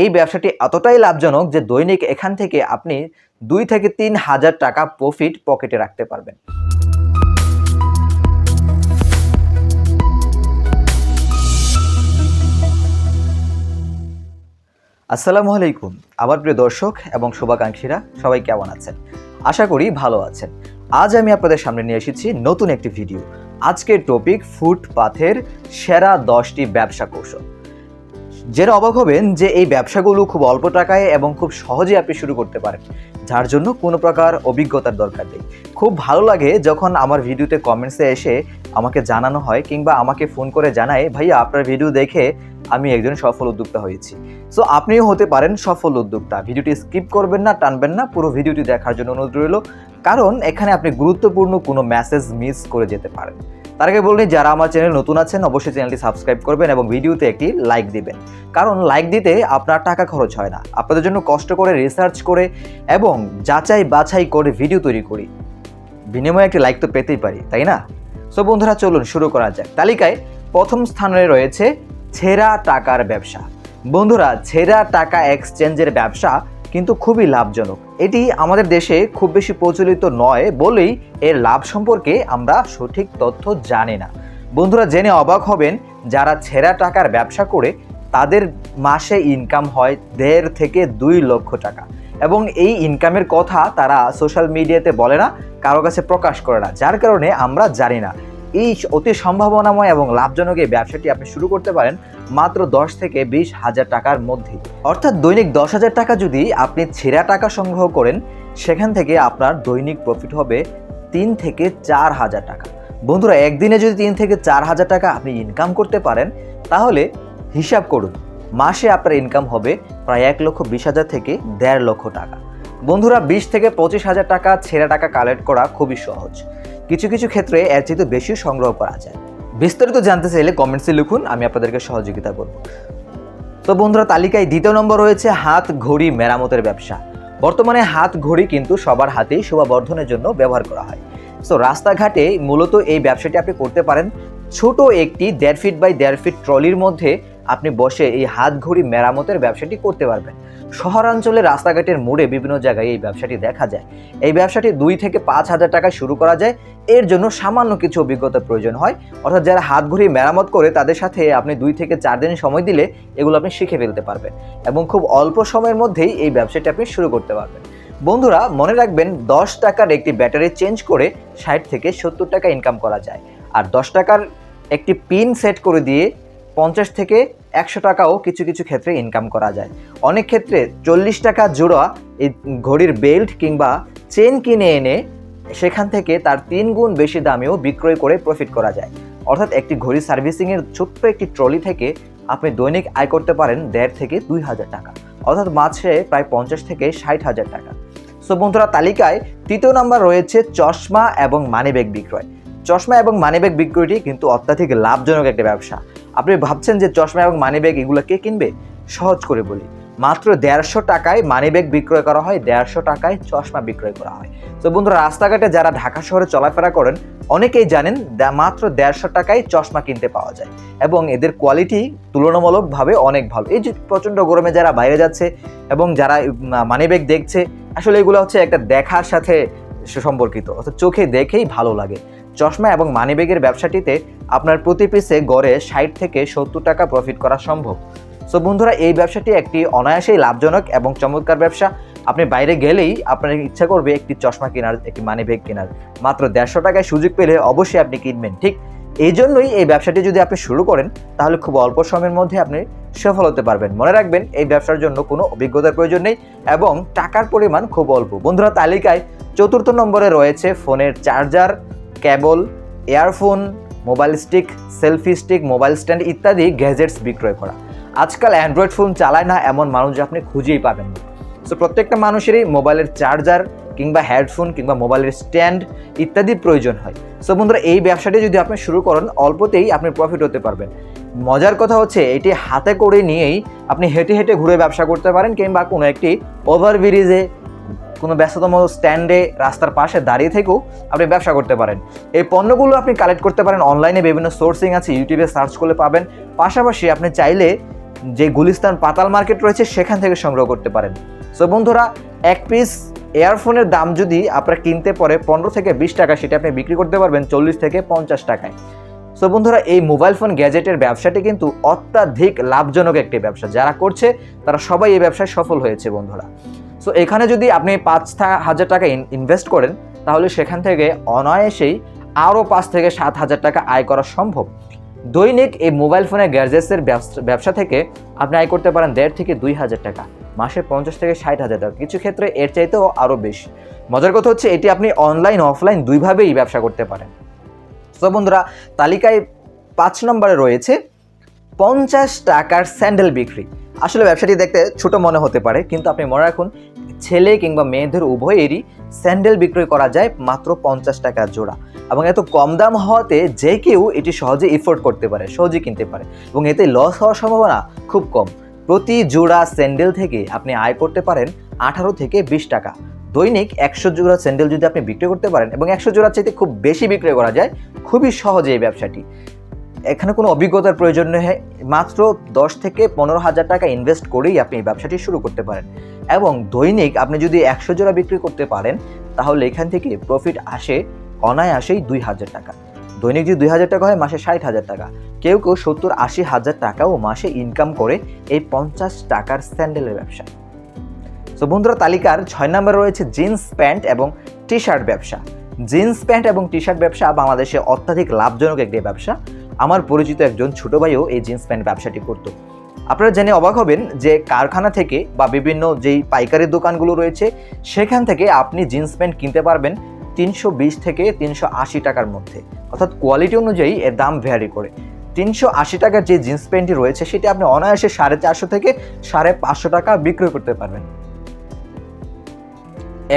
এই ব্যবসাটি এতটাই লাভজনক যে দৈনিক এখান থেকে আপনি দুই থেকে তিন হাজার টাকা প্রফিট পকেটে রাখতে পারবেন। আসসালামু আলাইকুম। আমার প্রিয় দর্শক এবং শুভাকাঙ্ক্ষীরা, সবাই কেমন আছেন? আশা করি ভালো আছেন। আজ আমি আপনাদের সামনে নিয়ে এসেছি নতুন একটি ভিডিও। আজকের টপিক ফুটপাথের সেরা দশটি ব্যবসা কৌশল। জেনে অবাক হবেন যে এই ব্যবসাগুলো খুব অল্প টাকায় এবং খুব সহজে আপনি শুরু করতে পারেন। যার জন্য কোনো প্রকার অভিজ্ঞতার দরকার নেই। খুব ভালো লাগে যখন আমার ভিডিওতে কমেন্টসে এসে আমাকে জানানো হয় কিংবা আমাকে ফোন করে জানায়, ভাইয়া, আপনার ভিডিও দেখে আমি একজন সফল উদ্যোক্তা হয়েছি। সো আপনিও হতে পারেন সফল উদ্যোক্তা। ভিডিওটি স্কিপ করবেন না, টানবেন না, পুরো ভিডিওটি দেখার জন্য অনুরোধ রইল। কারণ এখানে আপনি গুরুত্বপূর্ণ কোনো মেসেজ মিস করে যেতে পারেন। তার আগে বলিনি যারা আমার চ্যানেল নতুন আছেন, অবশ্যই চ্যানেলটি সাবস্ক্রাইব করবেন এবং ভিডিওতে একটি লাইক দিবেন। কারণ লাইক দিতে আপনার টাকা খরচ হয় না। আপনাদের জন্য কষ্ট করে রিসার্চ করে এবং যাচাই বাছাই করে ভিডিও তৈরি করি। বিনিময়ে একটি লাইক তো পেতেই পারি, তাই না? সো বন্ধুরা, চলুন শুরু করা যাক। তালিকায় প্রথম স্থানে রয়েছে ছেঁড়া টাকার ব্যবসা। বন্ধুরা, ছেঁড়া টাকা এক্সচেঞ্জের ব্যবসা কিন্তু খুবই লাভজনক। এটি আমাদের দেশে খুব বেশি প্রচলিত নয় বলেই এর লাভ সম্পর্কে আমরা সঠিক তথ্য জানি না। বন্ধুরা জেনে অবাক হবেন, যারা ছেঁড়া টাকার ব্যবসা করে, তাদের মাসে ইনকাম হয় দেড় থেকে দুই লক্ষ টাকা। এবং এই ইনকামের কথা তারা সোশ্যাল মিডিয়াতে বলে না, কারও কাছে প্রকাশ করে না। যার কারণে আমরা জানি না। এই অতি সম্ভাবনাময় এবং লাভজনক এই ব্যবসাটি আপনি শুরু করতে পারেন মাত্র দশ থেকে বিশ হাজার টাকার মধ্যে। অর্থাৎ দৈনিক দশ হাজার টাকা যদি আপনি ছেঁড়া টাকা সংগ্রহ করেন, সেখান থেকে আপনার দৈনিক প্রফিট হবে তিন থেকে চার হাজার টাকা। বন্ধুরা, একদিনে যদি তিন থেকে চার হাজার টাকা আপনি ইনকাম করতে পারেন, তাহলে হিসাব করুন, মাসে আপনার ইনকাম হবে প্রায় এক লক্ষ বিশ হাজার থেকে দেড় লক্ষ টাকা। বন্ধুরা, বিশ থেকে পঁচিশ হাজার টাকা ছেঁড়া টাকা কালেক্ট করা খুবই সহজ। কিছু কিছু ক্ষেত্রে এর চেয়ে বেশি সংগ্রহ করা যায়। বিস্তারিত জানতে চাইলে কমেন্টসে লিখুন, আমি আপনাদেরকে সহযোগিতা করব। তো বন্ধুরা, তালিকায় দ্বিতীয় নম্বর রয়েছে হাত ঘড়ি মেরামতের ব্যবসা। বর্তমানে হাত ঘড়ি কিন্তু সবার হাতেই শোভাবর্ধনের জন্য ব্যবহার করা হয়। সো রাস্তাঘাটে মূলত এই ব্যবসাটি আপনি করতে পারেন ছোট একটি দেড় ফিট বাই দেড় ফিট ট্রলির মধ্যে আপনি বসে এই হাত ঘড়ি মেরামতের ব্যবসাটি করতে পারবেন। শহরাঞ্চলে রাস্তাঘাটের মোড়ে বিভিন্ন জায়গায় এই ব্যবসাটি দেখা যায়। এই ব্যবসাটি দুই থেকে পাঁচ হাজার টাকায় শুরু করা যায়। এর জন্য সামান্য কিছু অভিজ্ঞতার প্রয়োজন হয়। অর্থাৎ যারা হাত ঘড়ি মেরামত করে, তাদের সাথে আপনি দুই থেকে চার দিন সময় দিলে এগুলো আপনি শিখে ফেলতে পারবেন এবং খুব অল্প সময়ের মধ্যেই এই ব্যবসাটি আপনি শুরু করতে পারবেন। বন্ধুরা, মনে রাখবেন দশ টাকার একটি ব্যাটারি চেঞ্জ করে ষাট থেকে সত্তর টাকা ইনকাম করা যায়। আর দশ টাকার একটি পিন সেট করে দিয়ে পঞ্চাশ থেকে একশো টাকাও কিছু কিছু ক্ষেত্রে ইনকাম করা যায়। অনেক ক্ষেত্রে চল্লিশ টাকা জোড়া এই ঘড়ির বেল্ট কিংবা চেন কিনে এনে সেখান থেকে তার তিন গুণ বেশি দামেও বিক্রয় করে প্রফিট করা যায়। অর্থাৎ একটি ঘড়ি সার্ভিসিংয়ের ছোট্ট একটি ট্রলি থেকে আপনি দৈনিক আয় করতে পারেন দেড় থেকে দুই হাজার টাকা। অর্থাৎ মাসে প্রায় পঞ্চাশ থেকে ষাট হাজার টাকা। সো বন্ধুরা, তালিকায় তৃতীয় নম্বর রয়েছে চশমা এবং মানিব্যাগ বিক্রয়। চশমা এবং মানিব্যাগ বিক্রয়টি কিন্তু অত্যাধিক লাভজনক একটা ব্যবসা। আপনি ভাবছেন যে চশমা এবং মানিব্যাগ এগুলো কে কিনবে? সহজ করে বলি। মাত্র দেড়শো টাকায় মানি ব্যাগ বিক্রয় করা হয়, দেড়শো টাকায় চশমা বিক্রয় করা হয়। তো বন্ধুরা, রাস্তাঘাটে যারা ঢাকা শহরে চলাফেরা করেন, অনেকেই জানেন মাত্র দেড়শো টাকায় চশমা কিনতে পাওয়া যায় এবং এদের কোয়ালিটি তুলনামূলকভাবে অনেক ভালো। এই যে প্রচণ্ড গরমে যারা বাইরে যাচ্ছে এবং যারা মানি ব্যাগ দেখছে, আসলে এগুলো হচ্ছে একটা দেখার সাথে সম্পর্কিত অর্থাৎ চোখে দেখেই ভালো লাগে। চশমা এবং মানিব্যাগের ব্যবসাটিতে আপনার প্রতি পিসে গড়ে ষাট থেকে সত্তর টাকা প্রফিট করা সম্ভব। সো বন্ধুরা, এই ব্যবসাটি একটি অনায়াসেই লাভজনক এবং চমৎকার ব্যবসা। আপনি বাইরে গেলেই আপনার ইচ্ছা করবে একটি চশমা কেনার, একটি মানি মানিব্যাগ কেনার। মাত্র দেড়শো টাকায় সুযোগ পেলে অবশ্যই আপনি কিনবেন, ঠিক? এই জন্যই এই ব্যবসাটি যদি আপনি শুরু করেন, তাহলে খুব অল্প সময়ের মধ্যে আপনি সফল হতে পারবেন। মনে রাখবেন, এই ব্যবসার জন্য কোনো অভিজ্ঞতার প্রয়োজন নেই এবং টাকার পরিমাণ খুব অল্প। বন্ধুরা, তালিকায় চতুর্থ নম্বরে রয়েছে ফোনের charger cable, earphone, mobile stick, selfie stick, mobile stand ইত্যাদি গ্যাজেটস বিক্রয় করা। আজকাল অ্যান্ড্রয়েড ফোন চালায় না এমন মানুষ আপনি খুঁজেই পাবেন না। সো প্রত্যেকটা মানুষেরই মোবাইলের চার্জার কিংবা হেডফোন কিংবা মোবাইলের স্ট্যান্ড ইত্যাদি প্রয়োজন হয়। সো বন্ধুরা, এই ব্যবসাটি যদি আপনি শুরু করেন, অল্পতেই আপনি প্রফিট হতে পারবেন। মজার কথা হচ্ছে, এটি হাতে করে নিয়েই আপনি হেঁটে হেঁটে ঘুরে ব্যবসা করতে পারেন কিংবা কোনো একটি ওভারব্রিজে কোনো ব্যস্ততম স্ট্যান্ডে রাস্তার পাশে দাঁড়িয়ে থেকেও আপনি ব্যবসা করতে পারেন। এই পণ্যগুলো আপনি কালেক্ট করতে পারেন অনলাইনে, বিভিন্ন সোর্সিং আছে, ইউটিউবে সার্চ করলে পাবেন। পাশাপাশি আপনি চাইলে যে গুলিস্তান পাতাল মার্কেট রয়েছে, সেখান থেকে সংগ্রহ করতে পারেন। সো বন্ধুরা, এক পিস এয়ারফোনের দাম যদি আপনারা কিনতে পরে পনেরো থেকে বিশ টাকা, সেটা আপনি বিক্রি করতে পারবেন চল্লিশ থেকে পঞ্চাশ টাকায়। সো বন্ধুরা, এই মোবাইল ফোন গ্যাজেটের ব্যবসাটি কিন্তু অত্যাধিক লাভজনক একটি ব্যবসা। যারা করছে, তারা সবাই এই ব্যবসায় সফল হয়েছে, বন্ধুরা। সো এখানে যদি আপনি পাঁচ হাজার টাকা ইনভেস্ট করেন, তাহলে সেখান থেকে অনায়াসেই আরও পাঁচ থেকে সাত হাজার টাকা আয় করা সম্ভব। দৈনিক এই মোবাইল ফোনের গ্যাজেটসের ব্যবস- ব্যবসা থেকে আপনি আয় করতে পারেন দেড় থেকে দুই হাজার টাকা, মাসে পঞ্চাশ থেকে ষাট হাজার টাকা, কিছু ক্ষেত্রে এর চাইতেও আরও বেশি। মজার কথা হচ্ছে এটি আপনি অনলাইন, অফলাইন দুইভাবেই ব্যবসা করতে পারেন। তো বন্ধুরা, তালিকায় পাঁচ নম্বরে রয়েছে পঞ্চাশ টাকার স্যান্ডেল বিক্রি। আসলে ব্যবসাটি দেখতে ছোট মনে হতে পারে, কিন্তু আপনি মনে রাখুন, ছেলে কিংবা মেয়েদের উভয়েরই স্যান্ডেল বিক্রয় করা যায় মাত্র পঞ্চাশ টাকা জোড়া। এবং এত কম দাম হওয়াতে যে কেউ এটি সহজে এফোর্ড করতে পারে সহজে কিনতে পারে। এবং এতে লস হওয়ার সম্ভাবনা খুব কম। প্রতি জোড়া স্যান্ডেল থেকে আপনি আয় করতে পারেন আঠারো থেকে বিশ টাকা। দৈনিক একশো জোড়া স্যান্ডেল যদি আপনি বিক্রি করতে পারেন, এবং একশো জোড়া চাইতে খুব বেশি বিক্রয় করা যায়, খুবই সহজে এই ব্যবসাটি। এখানে কোনো অভিজ্ঞতার প্রয়োজন নেই। মাত্র দশ থেকে পনেরো হাজার টাকা ইনভেস্ট করেই আপনি এই ব্যবসাটি শুরু করতে পারেন। এবং দৈনিক আপনি যদি একশো জোড়া বিক্রি করতে পারেন, তাহলে এখান থেকে প্রফিট আসে, অনায়াসেই দুই হাজার টাকা। দৈনিক যদি দুই হাজার টাকা হয়, মাসে ষাট হাজার টাকা। কেউ কেউ সত্তর আশি হাজার টাকাও মাসে ইনকাম করে এই পঞ্চাশ টাকার স্যান্ডেলের ব্যবসা। তো বন্ধুরা, তালিকার ছয় নম্বরে রয়েছে জিন্স প্যান্ট এবং টি শার্ট ব্যবসা। জিন্স প্যান্ট এবং টি শার্ট ব্যবসা বাংলাদেশে অত্যাধিক লাভজনক একটি ব্যবসা। আমার পরিচিত একজন ছোট ভাইও এই জিন্স প্যান্ট ব্যবসাটি করতো। আপনারা জেনে অবাক হবেন যে কারখানা থেকে বা বিভিন্ন যেই পাইকারি দোকানগুলো রয়েছে, সেখান থেকে আপনি জিন্স প্যান্ট কিনতে পারবেন তিনশো বিশ থেকে তিনশো আশি টাকার মধ্যে। অর্থাৎ কোয়ালিটি অনুযায়ী এর দাম ভ্যারি করে। তিনশো আশি টাকার যে জিন্স প্যান্টটি রয়েছে, সেটি আপনি অনায়াসে সাড়ে চারশো থেকে সাড়ে পাঁচশো টাকা বিক্রয় করতে পারবেন।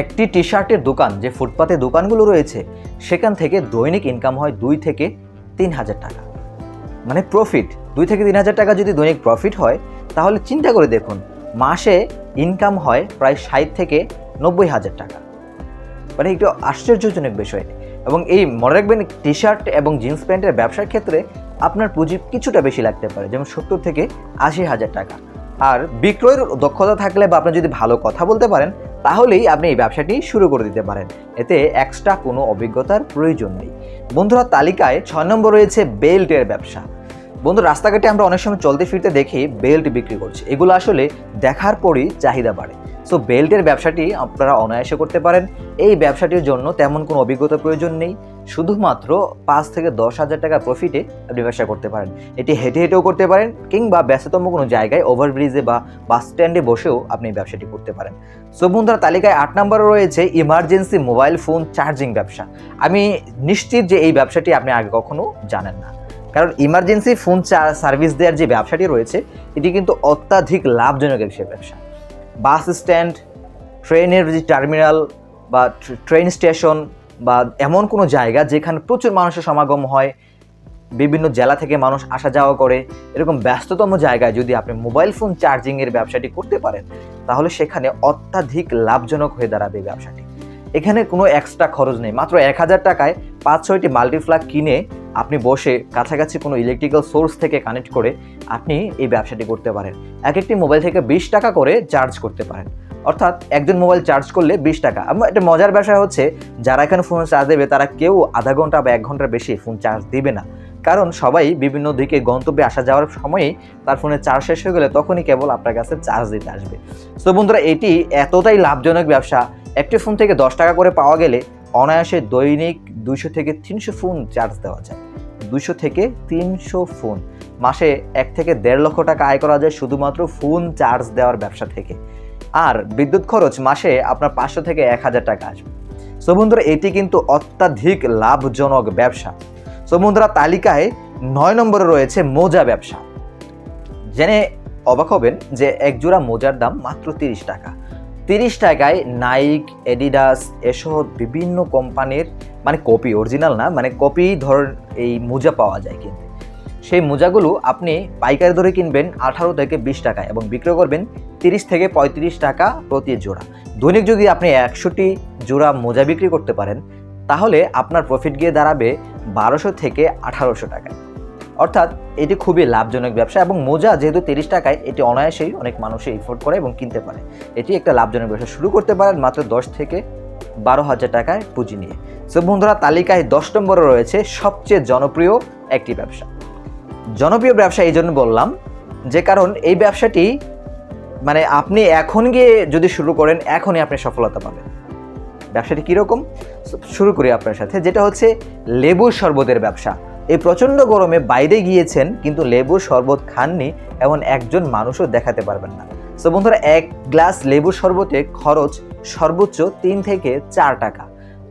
একটি টি শার্টের দোকান, যে ফুটপাতে দোকানগুলো রয়েছে, সেখান থেকে দৈনিক ইনকাম হয় দুই থেকে তিন হাজার টাকা। মানে প্রফিট দুই থেকে তিন হাজার টাকা যদি দৈনিক প্রফিট হয়, তাহলে চিন্তা করে দেখুন, মাসে ইনকাম হয় প্রায় ষাট থেকে নব্বই হাজার টাকা। মানে একটু আশ্চর্যজনক বিষয় এবং এই মনে রাখবেন টি শার্ট এবং জিন্স প্যান্টের ব্যবসার ক্ষেত্রে আপনার পুঁজি কিছুটা বেশি লাগতে পারে, যেমন সত্তর থেকে আশি হাজার টাকা। আর বিক্রয়ের দক্ষতা থাকলে বা আপনি যদি ভালো কথা বলতে পারেন তাহলেই আপনি এই ব্যবসাটি শুরু করে দিতে পারেন। এতে এক্সট্রা কোনো অভিজ্ঞতার প্রয়োজন নেই। বন্ধুরা, তালিকায় ছয় নম্বর রয়েছে বেল্টের ব্যবসা। বন্ধু, রাস্তাঘাটে আমরা অনেক সময় চলতে ফিরতে দেখি বেল্ট বিক্রি করছে। এগুলো আসলে দেখার পরই চাহিদা বাড়ে। সো বেল্টের ব্যবসাটি আপনারা অনায়াসে করতে পারেন। এই ব্যবসাটির জন্য তেমন কোনো অভিজ্ঞতা প্রয়োজন নেই। শুধুমাত্র পাঁচ থেকে দশ হাজার টাকা প্রফিটে আপনি ব্যবসা করতে পারেন। এটি হেঁটে হেঁটেও করতে পারেন কিংবা ব্যস্ততম কোনো জায়গায় ওভারব্রিজে বা বাস স্ট্যান্ডে বসেও আপনি ব্যবসাটি করতে পারেন। সো বন্ধুরা, তালিকায় আট নম্বরে রয়েছে ইমার্জেন্সি মোবাইল ফোন চার্জিং ব্যবসা। আমি নিশ্চিত যে এই ব্যবসাটি আপনি আগে কখনো জানেন না। কারণ ইমার্জেন্সি ফোন সার্ভিস দেওয়ার যে ব্যবসাটি রয়েছে, এটি কিন্তু অত্যাধিক লাভজনক একটি ব্যবসা। বাস স্ট্যান্ড ট্রেনের যে টার্মিনাল বা ট্রেন স্টেশন বা এমন কোনো জায়গা যেখানে প্রচুর মানুষের সমাগম হয়, বিভিন্ন জেলা থেকে মানুষ আসা যাওয়া করে, এরকম ব্যস্ততম জায়গায় যদি আপনি মোবাইল ফোন চার্জিংয়ের ব্যবসাটি করতে পারেন, তাহলে সেখানে অত্যাধিক লাভজনক হয়ে দাঁড়াবে ব্যবসাটি। এখানে কোনো এক্সট্রা খরচ নেই, মাত্র এক হাজার টাকায় পাঁচ ছয়টি মাল্টিফ্লাগ কিনে আপনি বসে কাছাকাছি কোনো ইলেকট্রিক্যাল সোর্স থেকে কানেক্ট করে আপনি এই ব্যবসাটি করতে পারেন। এক একটি মোবাইল থেকে বিশ টাকা করে চার্জ করতে পারেন। অর্থাৎ একজন মোবাইল চার্জ করলে বিশ টাকা। একটা মজার ব্যবসা হচ্ছে, যারা এখানে ফোন চার্জ দেবে, তারা কেউ আধা ঘণ্টা বা এক ঘণ্টার বেশি ফোন চার্জ দিবে না। কারণ সবাই বিভিন্ন দিকে গন্তব্যে আসা যাওয়ার সময়ই তার ফোনে চার্জ শেষ হয়ে গেলে তখনই কেবল আপনার কাছে চার্জ দিতে আসবে। তো বন্ধুরা, এটি এতটাই লাভজনক ব্যবসা, একটি ফোন থেকে দশ টাকা করে পাওয়া গেলে অনায়াসে দৈনিক দুইশো থেকে তিনশো ফোন চার্জ দেওয়া যায়। দুশো থেকে তিনশো ফোন মাসে এক থেকে দেড় লক্ষ টাকা আয় করা যায় শুধুমাত্র ফোন চার্জ দেওয়ার ব্যবসা থেকে। আর বিদ্যুৎ খরচ মাসে আপনার পাঁচশো থেকে এক হাজার টাকা আসবে। সো বন্ধুরা, এটি কিন্তু অত্যাধিক লাভজনক ব্যবসা। সো বন্ধুরা, তালিকায় নয় নম্বরে রয়েছে মোজা ব্যবসা। জেনে অবাক হবেন যে এক জোড়া মোজার দাম মাত্র তিরিশ টাকা। তিরিশ টাকায় নাইক এডিডাস এসহ বিভিন্ন কোম্পানির মানে কপি অরিজিনাল না মানে কপি ধর এই মোজা পাওয়া যায় কিন্তু। সেই মোজাগুলো আপনি পাইকারি দরে কিনবেন আঠারো থেকে বিশ টাকায় এবং বিক্রয় করবেন তিরিশ থেকে পঁয়ত্রিশ টাকা প্রতি জোড়া। দৈনিক যদি আপনি একশোটি জোড়া মোজা বিক্রি করতে পারেন, তাহলে আপনার প্রফিট গিয়ে দাঁড়াবে বারোশো থেকে আঠারোশো টাকায়। অর্থাৎ এটি খুবই লাভজনক ব্যবসা এবং মোজা যেহেতু তিরিশ টাকায়, এটি অনায়াসেই অনেক মানুষই এফোর্ড করে এবং কিনতে পারে। এটি একটা লাভজনক ব্যবসা। শুরু করতে পারেন মাত্র দশ থেকে বারো হাজার টাকায় পুঁজি নিয়ে। সো বন্ধুরা, তালিকায় দশ নম্বরে রয়েছে সবচেয়ে জনপ্রিয় একটি ব্যবসা। জনপ্রিয় ব্যবসা এই জন্য বললাম, যে কারণ এই ব্যবসাটি মানে আপনি এখন গিয়ে যদি শুরু করেন, এখনই আপনি সফলতা পাবেন। ব্যবসাটি কীরকম? শুরু করি আপনার সাথে, যেটা হচ্ছে লেবুর শরবতের ব্যবসা। এই প্রচণ্ড গরমে বাইরে গিয়েছেন, কিন্তু লেবুর শরবত খাননি, এমন একজন মানুষও দেখাতে পারবেন না। সো বন্ধুরা, এক গ্লাস লেবু শরবতে খরচ সর্বোচ্চ তিন থেকে চার টাকা।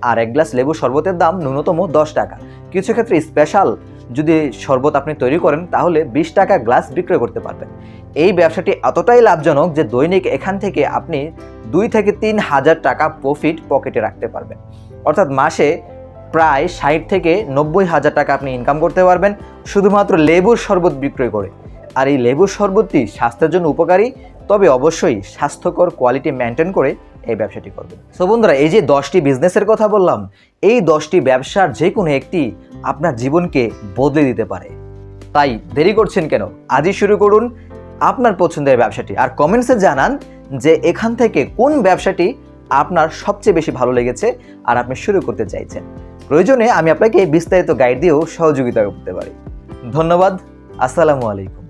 আর এক গ্লাস লেবু শরবতের দাম ন্যূনতম দশ টাকা। কিছু ক্ষেত্রে স্পেশাল যদি শরবত আপনি তৈরি করেন, তাহলে বিশ টাকা গ্লাস বিক্রয় করতে পারবেন। এই ব্যবসাটি এতটাই লাভজনক যে দৈনিক এখান থেকে আপনি দুই থেকে তিন হাজার টাকা প্রফিট পকেটে রাখতে পারবেন। অর্থাৎ মাসে প্রায় ষাট থেকে নব্বই হাজার টাকা আপনি ইনকাম করতে পারবেন, শুধুমাত্র লেবুর শরবত বিক্রয় করে। আর এই লেবুর শরবতটি স্বাস্থ্যের জন্য উপকারী, তবে অবশ্যই স্বাস্থ্যকর কোয়ালিটি মেনটেন করে এই ব্যবসাটি করবেন। সো বন্ধুরা, এই যে দশটি বিজনেসের কথা বললাম, এই দশটি ব্যবসার যে কোনো একটি আপনার জীবনকে বদলে দিতে পারে। তাই দেরি করছেন কেন? আজই শুরু করুন আপনার পছন্দের ব্যবসাটি। আর কমেন্টসে জানান যে এখান থেকে কোন ব্যবসাটি আপনার সবচেয়ে বেশি ভালো লেগেছে আর আপনি শুরু করতে চাইছেন। প্রয়োজনে আমি আপনাকে বিস্তারিত গাইড দিয়েও সহযোগিতা করতে পারি। ধন্যবাদ। আসসালামু আলাইকুম।